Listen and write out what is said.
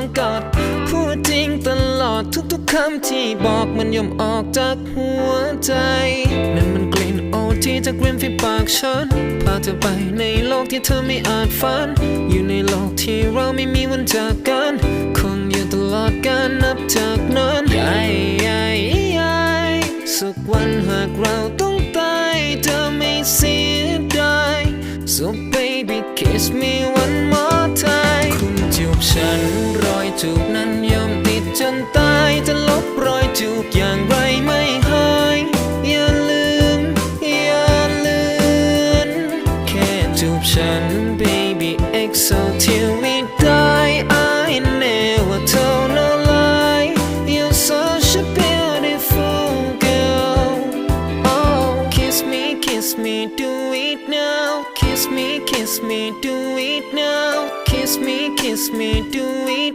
องกอดพูดจริงตลอดทุกๆคำที่บอกมันย่อมออกจากหัวใจนั่นมันกลิ่นโอที่จากริมฝีปากฉันพาเธอไปในโลกที่เธอไม่อาจฝัน อยู่ในโลกที่เราไม่มีวันจากกันคงอยู่ตลอดการนับจากนั้นใหญ่ใหญ่ใหญ่สักวันหากเราต้องตายเธอไม่เสียดาย So baby kiss me ตายจะลบรอยจูบอย่างไรไม่หาย อย่าลืม อย่าลืมแค่จูบฉัน baby exo till we die I know w h a t all no lie You're such a beautiful girl Oh kiss me kiss me do it now kiss me kiss me do it now kiss me kiss me do it now